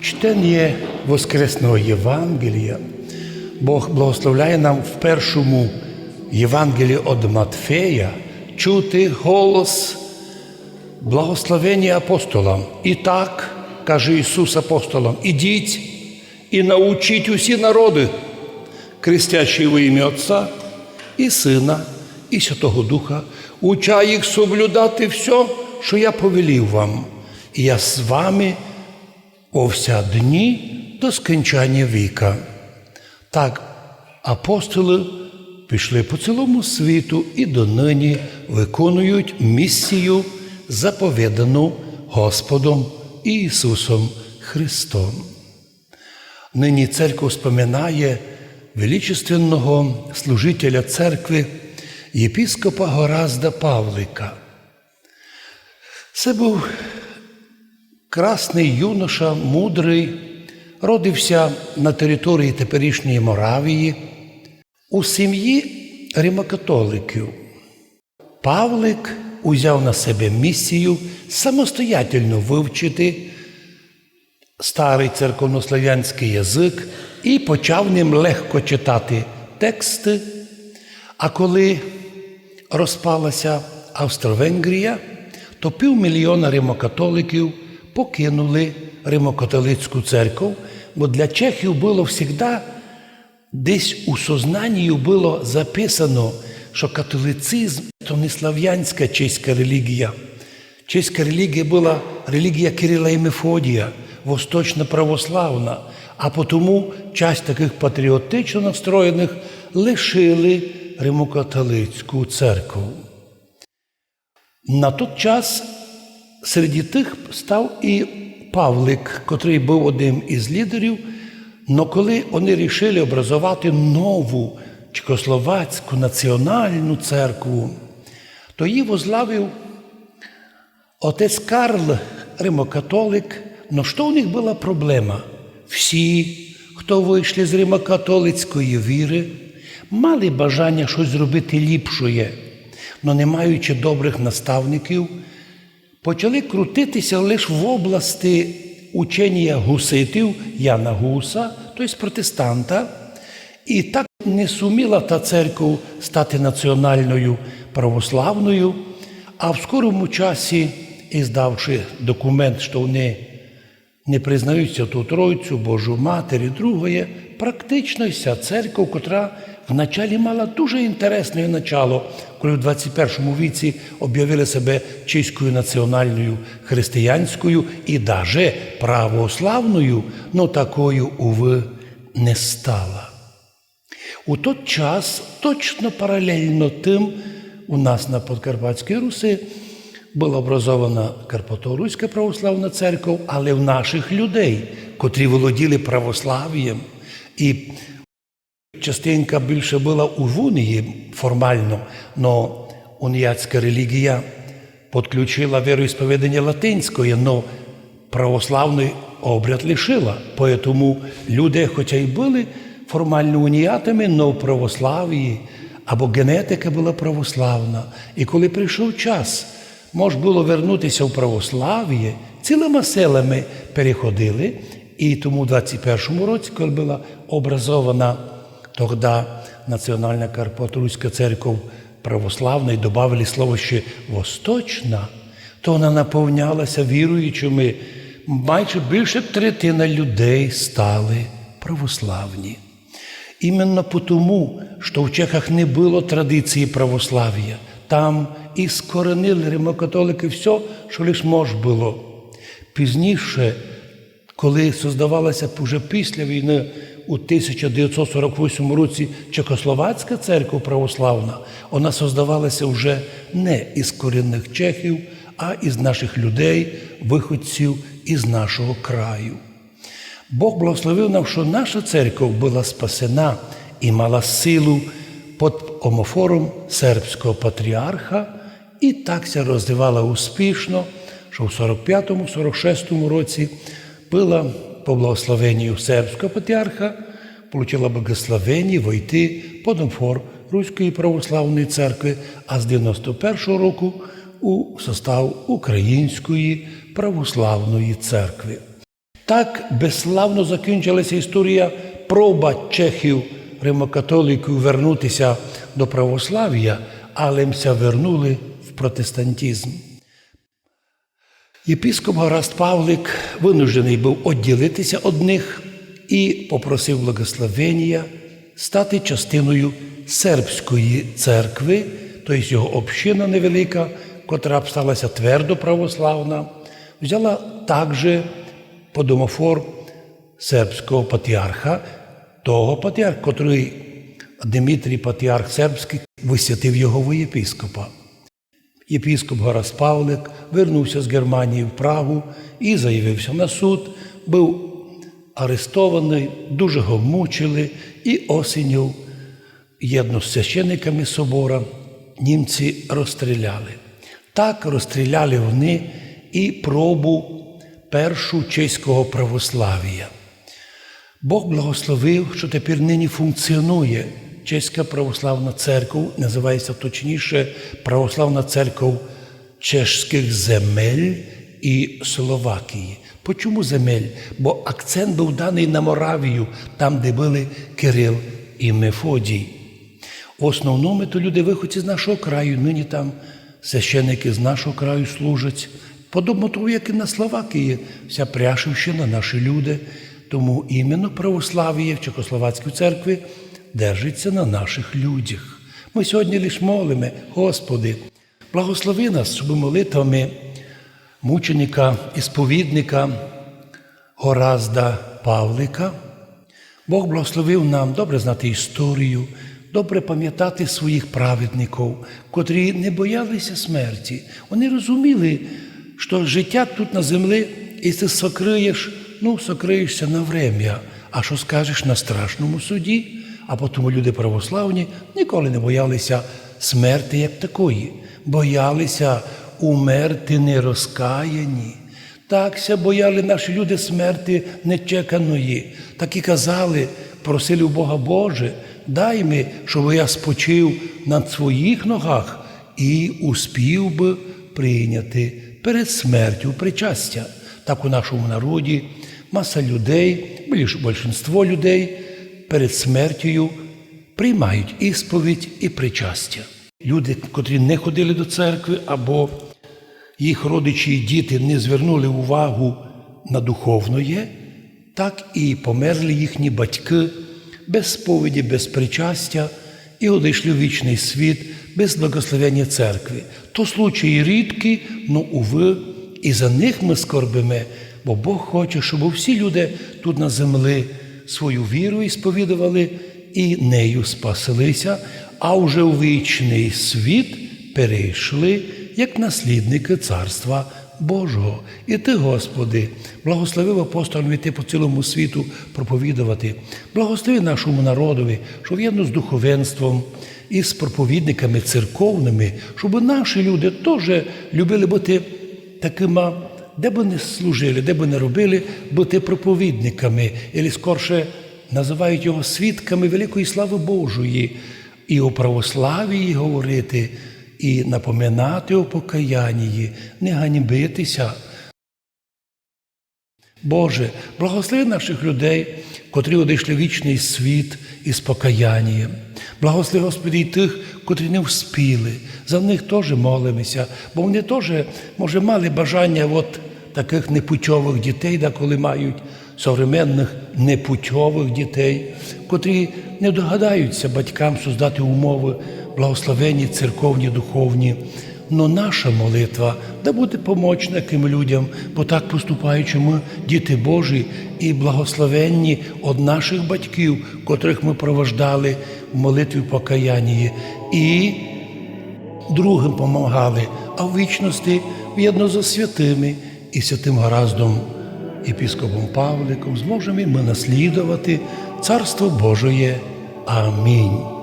Чтення Воскресного Євангелія Бог благословляє нам в першому Євангелії від Матфея чути голос благословення апостолам. І так, каже Ісус апостолам, ідіть і научіть усі народи, крестячи во ім'я Отця і Сина, і Святого Духа, уча їх соблюдати все, що я повелів вам. І я з вами о вся дні до скінчання віка. Так апостоли пішли по цілому світу і донині виконують місію, заповідану Господом Ісусом Христом. Нині церква споминає величественного служителя церкви єпіскопа Горазда Павлика. Це був красний юноша, мудрий, родився на території теперішньої Моравії у сім'ї римокатоликів. Павлик узяв на себе місію самостоятельно вивчити старий церковнослов'янський язик і почав ним легко читати тексти. А коли розпалася Австро-Венгрія, то півмільйона римокатоликів покинули римокатолицьку церкву, бо для чехів було завжди десь у сознанні було записано, що католицизм то не слав'янська чеська релігія. Чеська релігія була релігія Кирила і Мефодія, восточно православна, а тому часть таких патріотично настроєних лишили римокатолицьку церкву. На той час серед тих став і Павлик, котрий був одним із лідерів. Но коли вони вирішили образувати нову Чехословацьку національну церкву, то її возглавив отець Карл, римокатолик. Но що у них була проблема? Всі, хто вийшли з римокатолицької віри, мали бажання щось зробити ліпшоє, але не маючи добрих наставників, почали крутитися лише в області учення гуситів Яна Гуса, тобто протестанта, і так не суміла та церква стати національною православною, а в скорому часі, іздавши документ, що вони не признають ту Тройцю, Божу Матері, другої, практично вся церква, котра вначалі мала дуже інтересне начало, коли в 21 віці об'явили себе чеською національною християнською і даже православною, но такою, уви, не стала. У той час, точно паралельно тим, у нас на Подкарпатській Руси була образована Карпато-Руська православна церква, але в наших людей, котрі володіли православ'ям, і частинка більше була у Вунії формально, але уніяцька релігія підключила віроісповідання латинської, але православний обряд лишила. Тому люди, хоча й були формально уніятами, але в православії або генетика була православна. І коли прийшов час, можна було вернутися в православ'я, цілими селами переходили. І тому в 21-му році, коли була образована тоді Національна Карпатруська церква православна і додали слово ще восточна, то вона наповнялася віруючими. Майже більше третина людей стали православні. Іменно тому, що в Чехах не було традиції православ'я, там і скоренили римокатолики все, що лише мож було. Пізніше, коли создавалася вже після війни у 1948 році Чехословацька церква православна, вона создавалася вже не із корінних чехів, а із наших людей, виходців із нашого краю. Бог благословив нам, що наша церква була спасена і мала силу під омофором сербського патріарха, і так ся розвивала успішно, що в 45-46 році була по благословенню сербського патріарха, отримала благословення войти під омфор Руської православної церкви, а з 91-го року у состав Української православної церкви. Так безславно закінчилася історія проба чехів римокатоликів вернутися до православ'я, але мся вернули в протестантизм. Єпіскоп Гораст Павлик винуждений був відділитися від них і попросив благословення стати частиною сербської церкви, тобто його община невелика, котра сталася твердо православна, взяла також подомофор сербського патріарха, того патріарха, котрий Дмитрій Патріарх Сербський висвятив його в єпіскопа. Єпіскоп Горас Павлик вернувся з Германії в Прагу і заявився на суд, був арестований, дуже його мучили, і осінню, єдно з священниками собора, німці розстріляли. Так розстріляли вони і пробу першу чеського православ'я. Бог благословив, що тепер нині функціонує Чеська православна церква, називається точніше Православна церква чешських земель і Словакії. Почому земель? Бо акцент був даний на Моравію, там, де були Кирил і Мефодій. В основному то люди виходять з нашого краю, нині там священники з нашого краю служать. Подобно того, як і на Словакії, вся Пряшівщина, наші люди. Тому іменно православ'я в Чехословацькій церкві держиться на наших людях. Ми сьогодні лише молимо, Господи, благослови нас, щоб молитвами мученика і сповідника Горазда Павлика. Бог благословив нам добре знати історію, добре пам'ятати своїх праведників, котрі не боялися смерті. Вони розуміли, що життя тут на землі, і ти сокриєш, ну, сокриєшся на врем'я. А що скажеш на страшному суді? А потім люди православні ніколи не боялися смерти як такої, боялися умерти нерозкаяні. Такся бояли наші люди смерти нечеканої. Так і казали, просили у Бога Боже, дай ми, щоб я спочив на своїх ногах і успів би прийняти перед смертю причастя. Так у нашому народі маса людей, більш більшинство людей перед смертю приймають ісповідь і причастя. Люди, котрі не ходили до церкви або їх родичі і діти не звернули увагу на духовноє, так і померли їхні батьки без сповіді, без причастя і одійшли в вічний світ без благословення церкви. То случаї рідкі, но уви, і за них ми скорбимо, бо Бог хоче, щоб всі люди тут на землі свою віру ісповідували і нею спаслися, а вже у вічний світ перейшли як наслідники Царства Божого. І ти, Господи, благословив апостолам йти по цілому світу проповідувати, благослови нашому народові, що в'єдно з духовенством і з проповідниками церковними, щоб наші люди теж любили бути такими, де б не служили, де б не робили, бути проповідниками, і скорше називають його свідками великої слави Божої, і у православії говорити і напоминати у покаянні, не ганьбитися. Боже, благослови наших людей, котрі одійшли вічний світ із покаянням. Благослови, Господи, і тих, котрі не вспіли. За них теж молимося, бо вони теж, може, мали бажання от таких непутьових дітей, да, коли мають современних непутьових дітей, котрі не догадаються батькам создати умови благословенні церковні, духовні. Но наша молитва да буде помочна тим людям, бо так поступаючи ми, діти Божі, і благословенні від наших батьків, котрих ми провождали в молитві покаянні, і другим помагали, а в вічності в'єдно за святими і святим Гараздом єпіскопом Павликом, зможемо ми наслідувати Царство Божоє. Амінь.